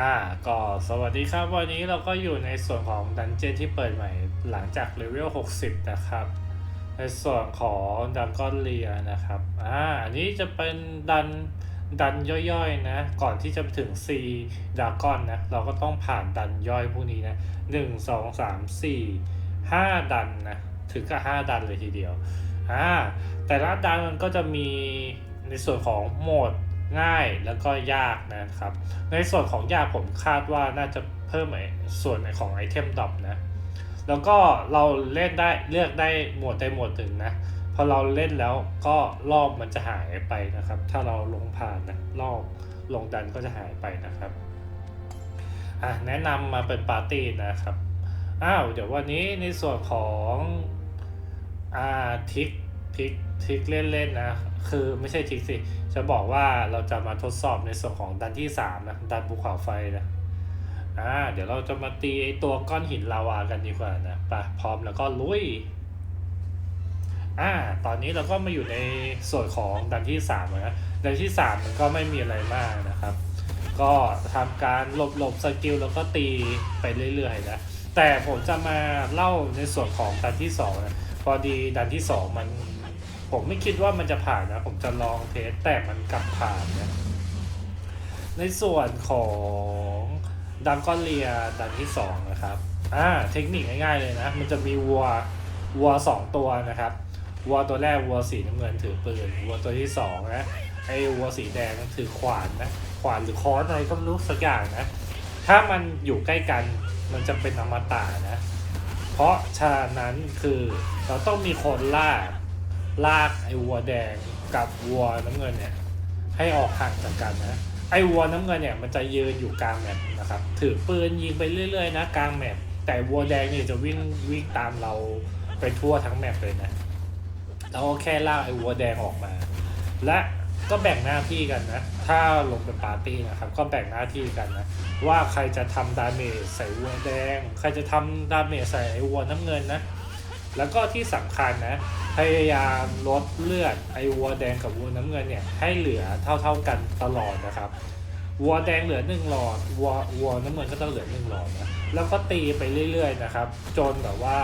อ่าก็สวัสดีครับ วันนี้เราก็อยู่ในส่วนของดันเจียนที่เปิดใหม่หลังจากเลเวล 60 นะครับ ในส่วนของดันก้อนเลียนะครับอ่าอันนี้จะเป็นดันดันย่อยๆนะ ก่อนที่จะถึง C ดาก้อนนะ เราก็ต้องผ่านดันย่อยพวกนี้นะหนึ่งสองสามสี่ห้าดันนะ ถึงกับห้าดันเลยทีเดียวอ่าแต่ละดันมันก็จะมีในส่วนของโหมด ง่ายแล้วก็ยากนะครับ ในส่วนของยากผมคาดว่าน่าจะเพิ่มไอส่วนของไอเทมดรอปนะ แล้วก็เราเล่นได้เลือกได้หมวดใดหมวดหนึ่งนะพอเราเล่นแล้วก็รอบมันจะหายไปนะครับ ถ้าเราลงผ่านนะรอบลงดันก็จะหายไปนะครับอะแนะนำมาเป็นปาร์ตี้นะครับอ้าวเดี๋ยววันนี้ในส่วนของอ่าทิกทิก ทิกเล่นๆนะ คือไม่ใช่ทิกสิ จะบอกว่าเราจะมาทดสอบในส่วนของดันที่สามนะ ดันภูเขาไฟนะ อ่า เดี๋ยวเราจะมาตีไอตัวก้อนหินลาวากันดีกว่านะไปพร้อมแล้วก็ลุย อ่า ตอนนี้เราก็มาอยู่ในส่วนของดันที่3แล้วนะ ดันที่ 3 มันก็ไม่มีอะไรมากนะครับ ก็ทำการหลบหลบสกิลแล้วก็ตีไปเรื่อยๆนะ แต่ผมจะมาเล่าในส่วนของดันที่2นะ พอดีดันที่ 2 มัน ผมไม่คิดว่ามันจะผ่านนะ ผมจะลองเทสแต่มันกลับผ่านนะในส่วนของดันก้อนเลียดันที่ 2 นะครับ อ่า เทคนิคง่ายๆเลยนะ มันจะมีวัววัวสองตัวนะครับวัวตัวแรกวัวสีน้ำเงินถือปืนวัวตัวที่สองนะไอ้วัวสีแดงถือขวานนะขวานหรือค้อนอะไรก็ไม่รู้สักอย่างนะ ถ้ามันอยู่ใกล้กันมันจะเป็นอมตะนะ เพราะฉะนั้นคือเราต้องมีคนล่า ลากไอ้วัวแดงกับวัวน้ำเงินเนี่ยให้ออกห่างจากกันนะไอ้วัวน้ำเงินเนี่ยมันจะยืนอยู่กลางแมปนะครับถือปืนยิงไปเรื่อยๆนะกลางแมปแต่วัวแดงเนี่ยจะวิ่งวิ่งตามเราไปทั่วทั้งแมปเลยนะเราก็แค่ลากไอ้วัวแดงออกมา และก็แบ่งหน้าที่กันนะ ถ้าลงเป็นปาร์ตี้นะครับ ก็แบ่งหน้าที่กันนะ ว่าใครจะทำดาเมจใส่วัวแดง ใครจะทำดาเมจใส่ไอ้วัวน้ำเงินนะ แล้วก็ที่สำคัญนะ พยายามลดเลือดไอวัวแดงกับวัวน้ำเงินเนี่ยให้เหลือเท่าๆกันตลอดนะครับวัวแดงเหลือหนึ่งหลอดวัววัวน้ำเงินก็ต้องเหลือหนึ่งหลอดนะแล้วก็ตีไปเรื่อยๆนะครับ จนแบบว่า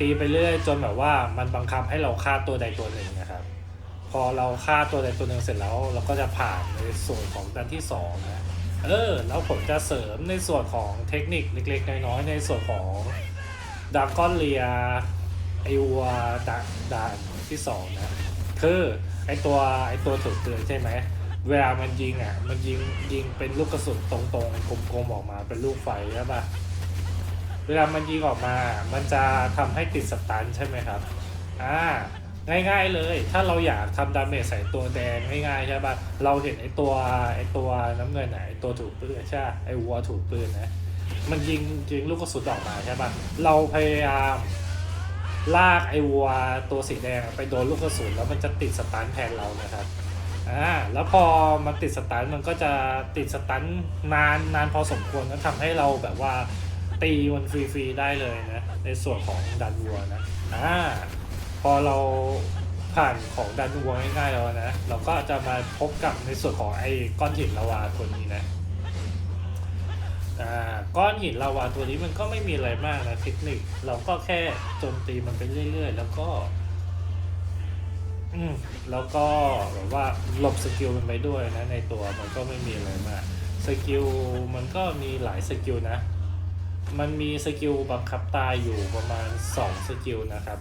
ตีไปเรื่อยจนแบบว่ามันบังคับให้เราฆ่าตัวใดตัวหนึ่งนะครับ พอเราฆ่าตัวใดตัวหนึ่งเสร็จแล้ว เราก็จะผ่านในส่วนของดันที่สองนะเออแล้วผมจะเสริมในส่วนของเทคนิคเล็กๆน้อยๆในส่วนของ ดาก้อนเลียไอวัวดาด่านที่สองนะคือไอตัวไอตัวถูกเตือนใช่ไหมเวลามันยิงอะ มันยิงยิงเป็นลูกกระสุนตรงๆกลมๆออกมาเป็นลูกไฟใช่ปะเวลามันยิงออกมา มันจะทำให้ติดสตันใช่ไหมครับ อ่า ง่ายๆเลย ถ้าเราอยากทำดาเมจใส่ตัวแดงง่ายๆใช่ปะเราเห็นไอตัวไอตัวน้ำเงินไหนตัวถูกปืนใช่ไอวัวถูกปืนนะ มันยิงยิงลูกกระสุนออกมาใช่ป่ะเราพยายามลากไอวัวตัวสีแดงไปโดนลูกกระสุนแล้วมันจะติดสตันแทนเรานะครับอ่าแล้วพอมันติดสตันมันก็จะติดสตันนานนานพอสมควรก็ทำให้เราแบบว่าตีมันฟรีๆได้เลยนะในส่วนของดันวัวนะอ่าพอเราผ่านของดันวัวง่ายๆแล้วนะ เราก็จะมาพบกับในส่วนของไอ้ก้อนหินลาวาตัวนี้นะ อ่าก้อนหินลาวาตัวนี้มันก็ไม่มีอะไรมากนะเทคนิค เราก็แค่โจมตีมันไปเรื่อย ๆ แล้วก็ อืมแล้วก็แบบว่าหลบสกิลมันไปด้วยนะ ในตัวมันก็ไม่มีอะไรมากสกิลมันก็มีหลายสกิลนะ มันมีสกิลบังคับตายอยู่ประมาณ 2 สกิลนะครับ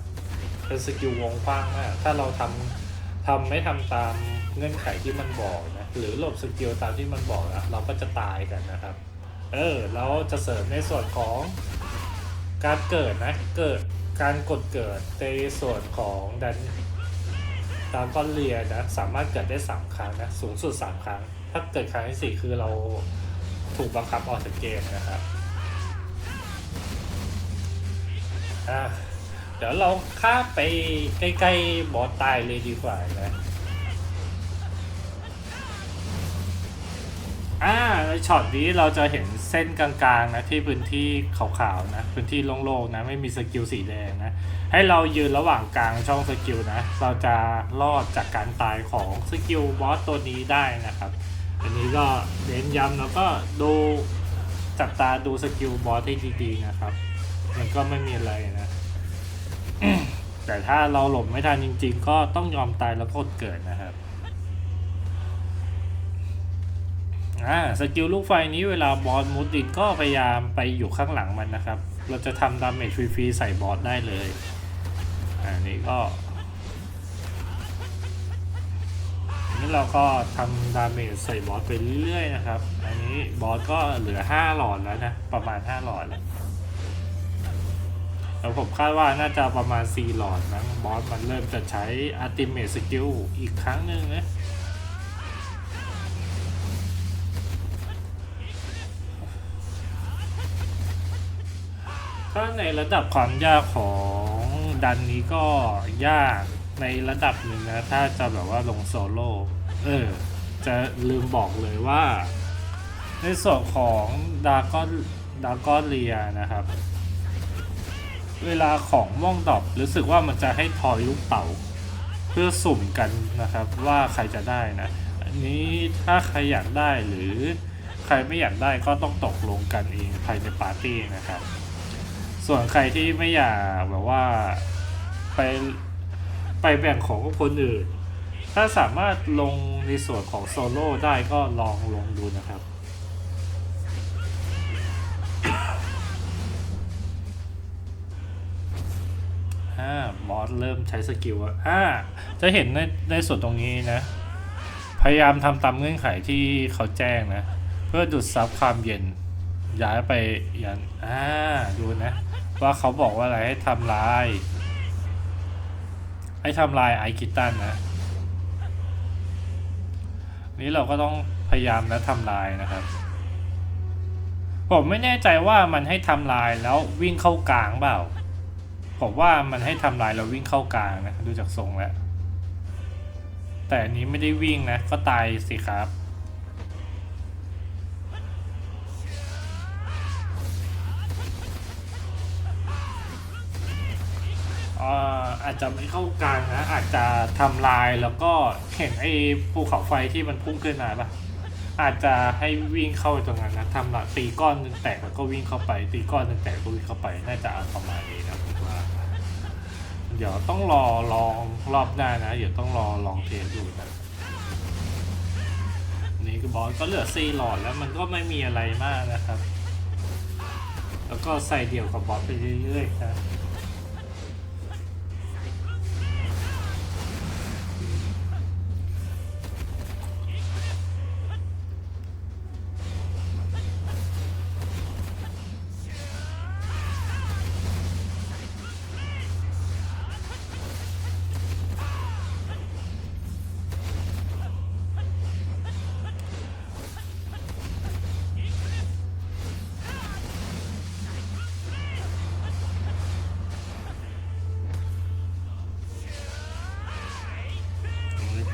เป็นสกิลวงกว้างมาก ถ้าเราทำทำไม่ทำตามเงื่อนไขที่มันบอกนะ หรือหลบสกิลตามที่มันบอกนะเราก็จะตายกันนะครับ เออแล้วจะเสริมในส่วนของการเกิดนะเกิดการกดเกิดในส่วนของดันตามก้อนเรียนะสามารถเกิดได้ 3 ครั้งนะสูงสุด 3 ครั้ง ถ้าเกิดครั้งที่ 4 คือเราถูกบังคับออกจากเกมนะครับอะเดี๋ยวเราข้ามไปใกล้ๆบอสตายเลยดีกว่านะ อ่าในช็อตนี้เราจะเห็นเส้นกลางๆนะที่พื้นที่ขาวๆนะพื้นที่โล่งๆนะไม่มีสกิลสีแดงนะให้เรายืนระหว่างกลางช่องสกิลนะเราจะรอดจากการตายของสกิลบอสตัวนี้ได้นะครับ อันนี้ก็เน้นย้ำแล้วก็ดูจับตาดูสกิลบอสให้ดีๆนะครับ มันก็ไม่มีอะไรนะแต่ถ้าเราหลบไม่ทันจริง ๆ ก็ต้องยอมตายแล้วกดเกิดนะครับ อ่าสกิลลูกไฟนี้เวลาบอสมุดดินก็พยายามไปอยู่ข้างหลังมันนะครับ เราจะทำดาเมจฟรีๆใส่บอสได้เลยอันนี้ก็นนี้เราก็ทำดาเมจใส่บอสไปเรื่อยๆนะครับ อันนี้บอสก็เหลือ 5 หลอดแล้วนะ ประมาณ 5 หลอดแล้วแล้วผมคาดว่าน่าจะประมาณ 4 หลอดมั้งบอสมันเริ่มจะใช้อัติเม e สกิลอีกครั้งหนึ่งนะ ในระดับความยากของดันนี้ก็ยากในระดับหนึ่งนะ ถ้าจะแบบว่าลงโซโล่เออ จะลืมบอกเลยว่า ในส่วนของดากอนดากอนเรียนะครับ เวลาของม่องดอบรู้สึกว่ามันจะให้ทอยลูกเต๋าเพื่อสุ่มกันนะครับว่าใครจะได้นะ อันนี้ถ้าใครอยากได้หรือใครไม่อยากได้ก็ต้องตกลงกันเองภายในปาร์ตี้นะครับ ส่วนใครที่ไม่อยากแบบว่าไปไปแบ่งของกับคนอื่น ถ้าสามารถลงในส่วนของโซโล่ได้ก็ลองลงดูนะครับอ่าบอสเริ่มใช้สกิลอะอ่าจะเห็นในในส่วนตรงนี้นะ พยายามทำตามเงื่อนไขที่เขาแจ้งนะ เพื่อดูดซับความเย็น ย้ายไปยันอ่าดูนะ ว่าเขาบอกว่าอะไรให้ทำลาย ให้ทำลายไอคิตันนะ นี้เราก็ต้องพยายามนะทำลายนะครับ ผมไม่แน่ใจว่ามันให้ทำลายแล้ววิ่งเข้ากลางเปล่า ผมว่ามันให้ทำลายแล้ววิ่งเข้ากลางนะดูจากทรงแล้วแต่อันนี้ไม่ได้วิ่งนะ ก็ตายสิครับ อาจจะไม่เข้ากลางนะ อาจจะทำลายแล้วก็เห็นไอ้ภูเขาไฟที่มันพุ่งขึ้นมาปะอาจจะให้วิ่งเข้าไปตรงนั้นนะทำละตีก้อนหนึ่งแตกแล้วก็วิ่งเข้าไป ตีก้อนหนึ่งแตกก็วิ่งเข้าไปน่าจะประมาณนี้นะผมว่าเดี๋ยวต้องรอลองรอบหน้านะ เดี๋ยวต้องรอลองเทสดูนะนี่คือบอสก็เหลือซีหลอดแล้วมันก็ไม่มีอะไรมากนะครับ แล้วก็ใส่เดี่ยวกับบอสไปเรื่อยๆนะ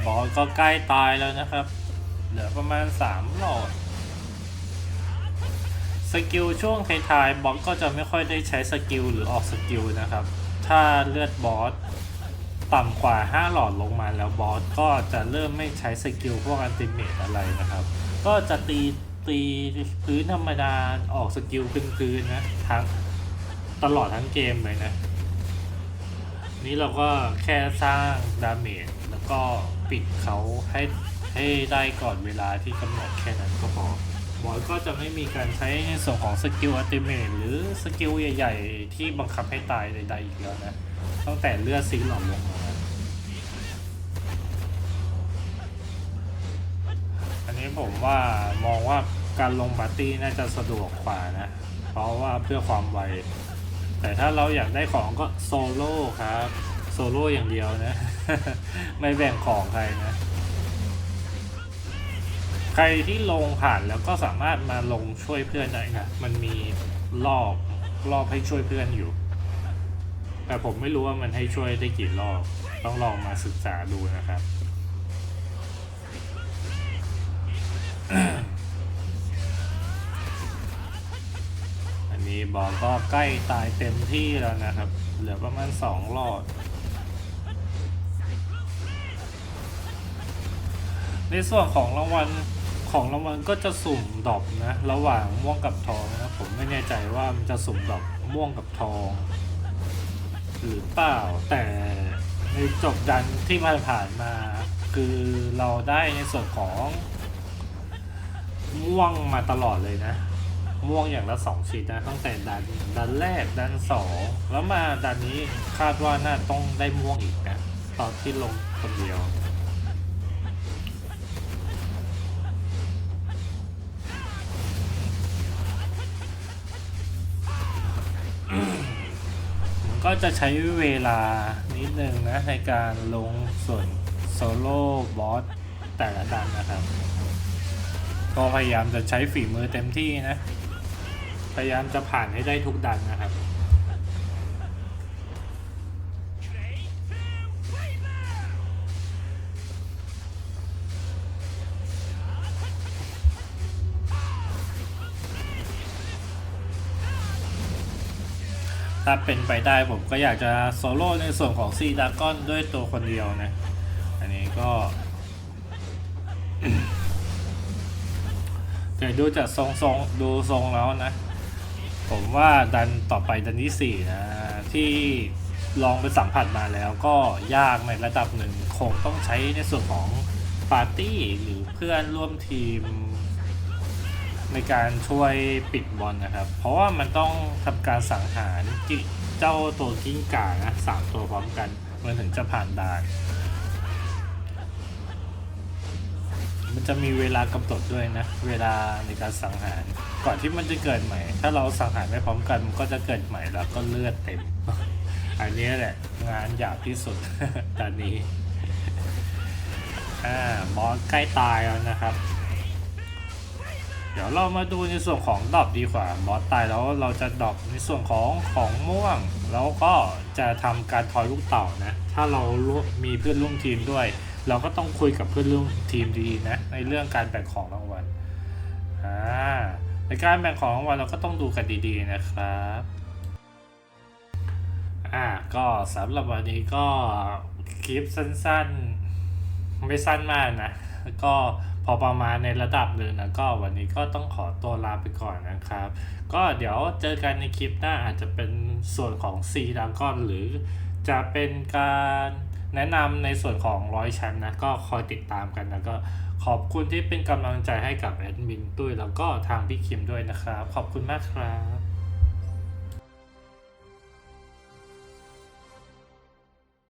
บอสก็ใกล้ตายแล้วนะครับ เหลือประมาณ 3 หลอด สกิลช่วงท้ายๆบอสก็จะไม่ค่อยได้ใช้สกิลหรือออกสกิลนะครับ ถ้าเลือดบอสต่ำกว่า 5 หลอดลงมาแล้วบอสก็จะเริ่มไม่ใช้สกิลพวกอันติเมตอะไรนะครับ ก็จะตีตีพื้นธรรมดาออกสกิลพื้นๆนะทั้งตลอดทั้งเกมเลยนะ นี้เราก็แค่สร้างดาเมจแล้วก็ ปิดเขาให้ให้ได้ก่อนเวลาที่กำหนดแค่นั้นก็พอบอสก็จะไม่มีการใช้ในส่วนของสกิลอัติเมทหรือสกิลใหญ่ ๆ ที่บังคับให้ตายใดๆอีกแล้วนะตั้งแต่เลือดซีหลอดลงมาอันนี้ผมว่ามองว่าการลงปาร์ตี้น่าจะสะดวกกว่านะ เพราะว่าเพื่อความไว แต่ถ้าเราอยากได้ของก็โซโล่ครับ โซโล่อย่างเดียวนะ ไม่แบ่งของใครนะ ใครที่ลงผ่านแล้วก็สามารถมาลงช่วยเพื่อนได้นะมันมีรอบรอบให้ช่วยเพื่อนอยู่ แต่ผมไม่รู้ว่ามันให้ช่วยได้กี่รอบ ต้องลองมาศึกษาดูนะครับอันนี้บอกก็ใกล้ตายเต็มที่แล้วนะครับ เหลือประมาณสองหลอด ในส่วนของรางวัลของรางวัลก็จะสุ่มดอปนะ ระหว่างม่วงกับทองนะผมไม่แน่ใจว่ามันจะสุ่มดอปม่วงกับทอง หรือเปล่าแต่ในจบดันที่ผ่านมา คือเราได้ในส่วนของ ม่วงมาตลอดเลยนะ ม่วงอย่างละสองชิ้นนะตั้งแต่ดันดันแรกดันสองแล้วมาดันนี้คาดว่าน่าต้องได้ม่วงอีกนะตอนที่ลงคนเดียว ก็จะใช้เวลานิดนึงนะในการลงส่วนโซโล่บอสแต่ละดันนะครับ ก็พยายามจะใช้ฝีมือเต็มที่นะ พยายามจะผ่านให้ได้ทุกดันนะครับ ถ้าเป็นไปได้ผมก็อยากจะโซโล่ในส่วนของซีดากอนด้วยตัวคนเดียวนะ อันนี้ก็แต่ดูจากทรงทรงดูทรงแล้วนะ ผมว่าดันต่อไปดันที่สี่นะ ที่ลองไปสัมผัสมาแล้วก็ยากในระดับหนึ่ง คงต้องใช้ในส่วนของปาร์ตี้หรือเพื่อนร่วมทีม ในการช่วยปิดบอลนะครับ เพราะว่ามันต้องทำการสังหารจิเจ้าตัวกิ้งก่านะสามตัวพร้อมกันมันถึงจะผ่านด่าน มันจะมีเวลากำหนดด้วยนะ เวลาในการสังหาร ก่อนที่มันจะเกิดใหม่ ถ้าเราสังหารไม่พร้อมกันมันก็จะเกิดใหม่แล้วก็เลือดเต็ม อันนี้แหละงานหยาบที่สุดตอนนี้อ่าบอสใกล้ตายแล้วนะครับ เดี๋ยวเรามาดูในส่วนของดรอปดีกว่าบอสตายแล้วเราจะดรอปในส่วนของของม่วง แล้วก็จะทำการทอยลูกเต่านะ ถ้าเรามีเพื่อนร่วมทีมด้วย เราก็ต้องคุยกับเพื่อนร่วมทีมดีนะ ในเรื่องการแบ่งของรางวัลอ่าในการแบ่งของรางวัลเราก็ต้องดูกันดีๆนะครับอ่าก็สำหรับวันนี้ก็คลิปสั้นๆ ไม่สั้นมากนะก็ พอประมาณในระดับหนึ่งนะก็วันนี้ก็ต้องขอตัวลาไปก่อนนะครับ ก็เดี๋ยวเจอกันในคลิปหน้าอาจจะเป็นส่วนของซีดังก้อนหรือจะเป็นการแนะนำในส่วนของร้อยชั้นนะก็คอยติดตามกันนะก็ขอบคุณที่เป็นกำลังใจให้กับแอดมินตุ้ยแล้วก็ทางพี่คิมด้วยนะครับ ขอบคุณมากครับ